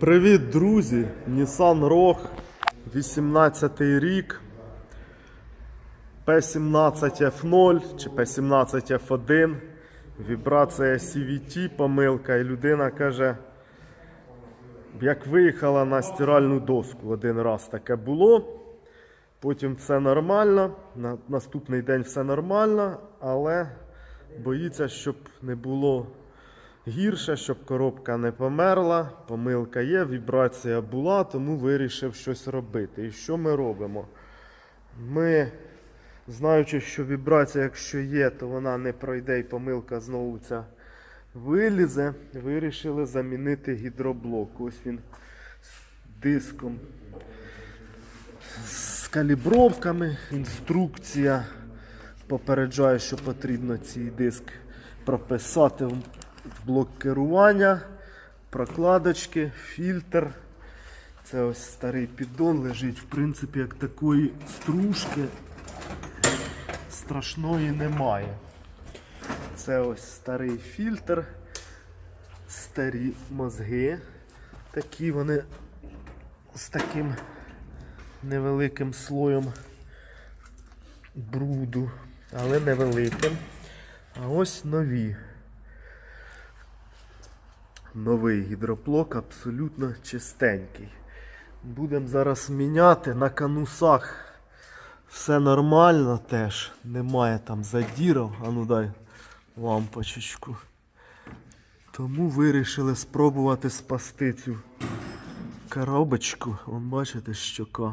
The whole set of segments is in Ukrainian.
Привіт, друзі! Nissan Rogue, 18 рік. P17F0 чи P17F1. Вібрація CVT, помилка, і людина каже, як виїхала на стиральну доску один раз таке було. Потім все нормально, на наступний день все нормально, але боїться, щоб не було гірше, щоб коробка не померла. Помилка є, вібрація була, тому вирішив щось робити. І що ми робимо? Ми, знаючи, що вібрація, якщо є, то вона не пройде і помилка знову ця вилізе, вирішили замінити гідроблок. Ось він з диском з калібровками, інструкція попереджає, що потрібно цей диск прописати блок керування, прокладочки, фільтр. Це ось старий піддон лежить, в принципі, як такої стружки страшної немає. Це ось старий фільтр, старі мозги. Такі вони з таким невеликим слоєм бруду, але невеликим. А ось нові. Новий гідроблок абсолютно чистенький. Будемо зараз міняти на канусах. Все нормально теж. Немає там задірів. А ну дай лампочечку. Тому вирішили спробувати спасти цю коробочку. Вон бачите, щока.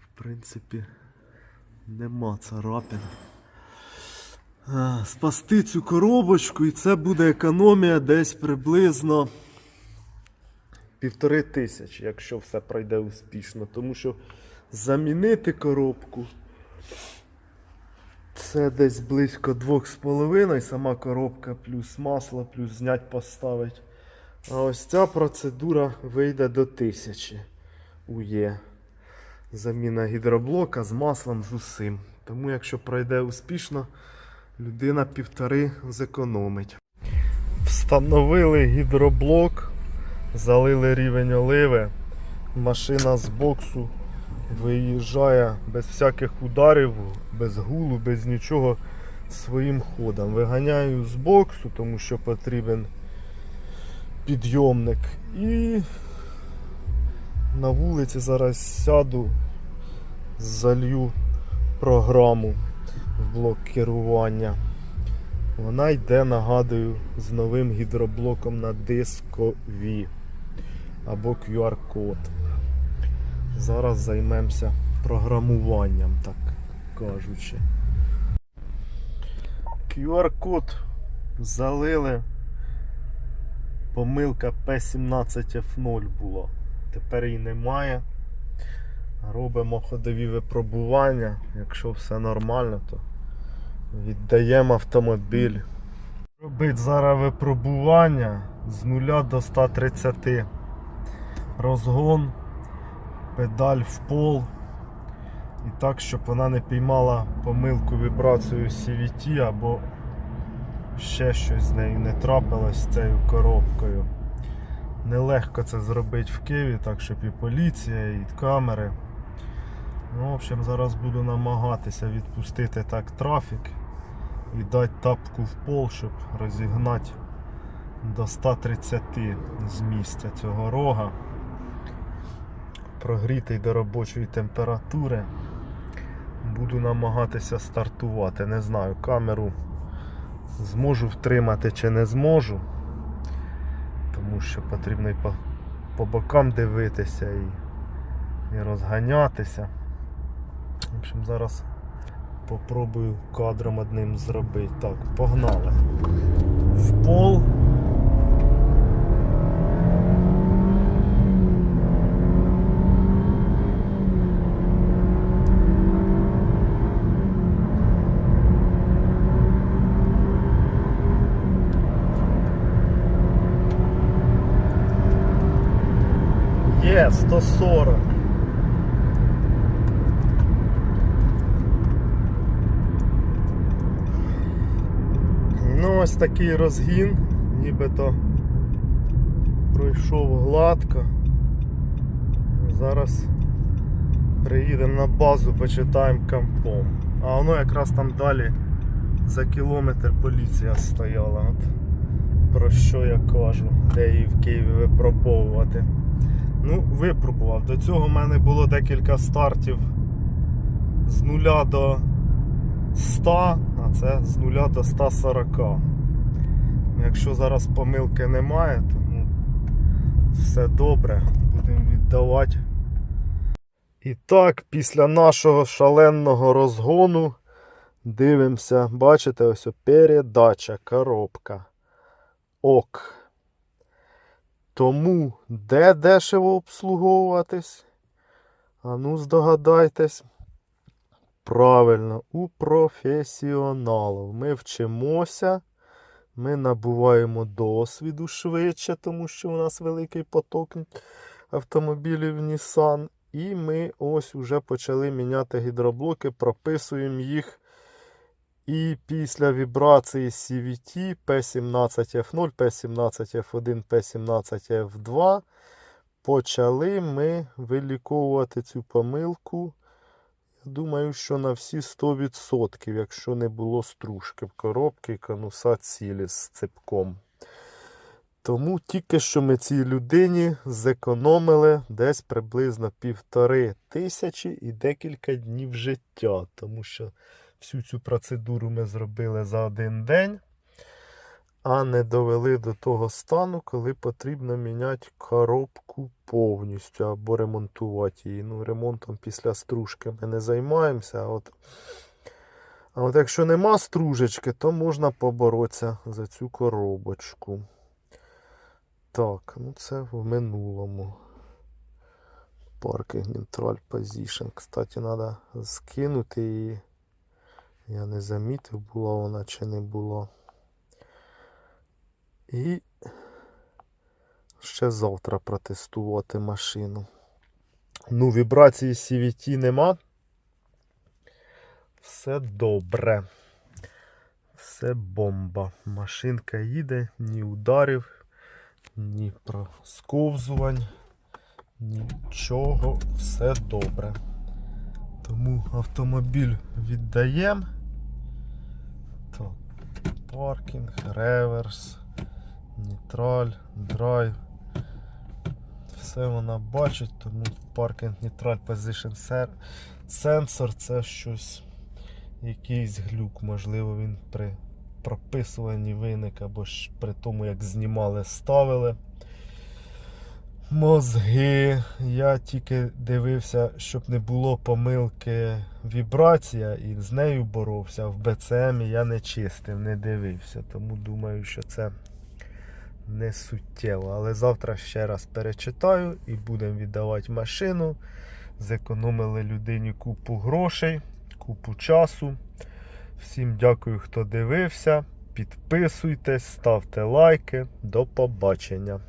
В принципі, нема царапин. Спасти цю коробочку, і це буде економія десь приблизно півтори тисячі, якщо все пройде успішно. Тому що замінити коробку це десь близько 2,5, сама коробка, плюс масло, плюс знять поставить. А ось ця процедура вийде до 1000 УЄ. Заміна гідроблока з маслом з усім. Тому якщо пройде успішно, людина півтори зекономить. Встановили гідроблок, залили рівень оливи. Машина з боксу виїжджає без всяких ударів, без гулу, без нічого своїм ходом. Виганяю з боксу, тому що потрібен підйомник. І на вулиці зараз сяду, залью програму в блок керування. Вона йде, нагадую, з новим гідроблоком на дискові або QR-код. Зараз займемося програмуванням, так кажучи. QR-код залили. Помилка P17F0 була. Тепер її немає. Робимо ходові випробування. Якщо все нормально, то віддаємо автомобіль. Робить зараз випробування з 0 до 130. Розгон, педаль в пол. І так, щоб вона не піймала помилку вібрацію CVT або ще щось з нею не трапилось з цією коробкою. Нелегко це зробити в Києві, так щоб і поліція, і камери. Ну, в общем, зараз буду намагатися відпустити так трафік і дати тапку в пол, щоб розігнати до 130 з місця цього рога. Прогрітий до робочої температури. Буду намагатися стартувати. Не знаю, камеру зможу втримати чи не зможу. Тому що потрібно і по, по бокам дивитися і, і розганятися. В общем, зараз попробую кадром одним зробити. Так, погнали. В пол. Є 140. Ну, ось такий розгін, нібито пройшов гладко. Зараз приїдемо на базу, почитаємо кампом. А воно якраз там далі за кілометр поліція стояла. От про що я кажу, де її в Києві випробовувати. Ну, випробував. До цього в мене було декілька стартів з 0 до 100, це з 0 до 140. Якщо зараз помилки немає, то ну, все добре, будемо віддавати. І так, після нашого шаленого розгону дивимося, бачите, ось передача, коробка. Ок. Тому де дешево обслуговуватись? А ну здогадайтесь. Правильно, у професіоналів. Ми вчимося, ми набуваємо досвіду швидше, тому що у нас великий поток автомобілів Nissan. І ми ось уже почали міняти гідроблоки, прописуємо їх. І після вібрації CVT P17F0, P17F1, P17F2 почали ми виліковувати цю помилку. Думаю, що на всі 100%, якщо не було стружки в коробці, конуса цілі з ципком. Тому тільки що ми цій людині зекономили десь приблизно півтори тисячі і декілька днів життя. Тому що всю цю процедуру ми зробили за один день, а не довели до того стану, коли потрібно міняти коробку повністю або ремонтувати її. Ну, ремонтом після стружки ми не займаємося. А от, а от якщо нема стружечки, то можна поборотися за цю коробочку. Так, ну це в минулому. Parking Neutral Position. Кстати, треба скинути її. Я не замітив, була вона чи не була. І ще завтра протестувати машину. Ну, вібрації CVT нема. Все добре. Все бомба. Машинка їде, ні ударів, ні просковзувань, нічого, все добре. Тому автомобіль віддаємо. Так, паркінг, реверс, нейтраль, драйв. Все вона бачить, тому паркінг нейтраль position sensor це щось, якийсь глюк, можливо, він при прописуванні виник або ж при тому, як знімали, ставили. Мозги. Я тільки дивився, щоб не було помилки вібрація, і з нею боровся. В БЦМ я не чистив, не дивився. Тому думаю, що це не суттєво. Але завтра ще раз перечитаю і будемо віддавати машину. Зекономили людині купу грошей, купу часу. Всім дякую, хто дивився. Підписуйтесь, ставте лайки. До побачення.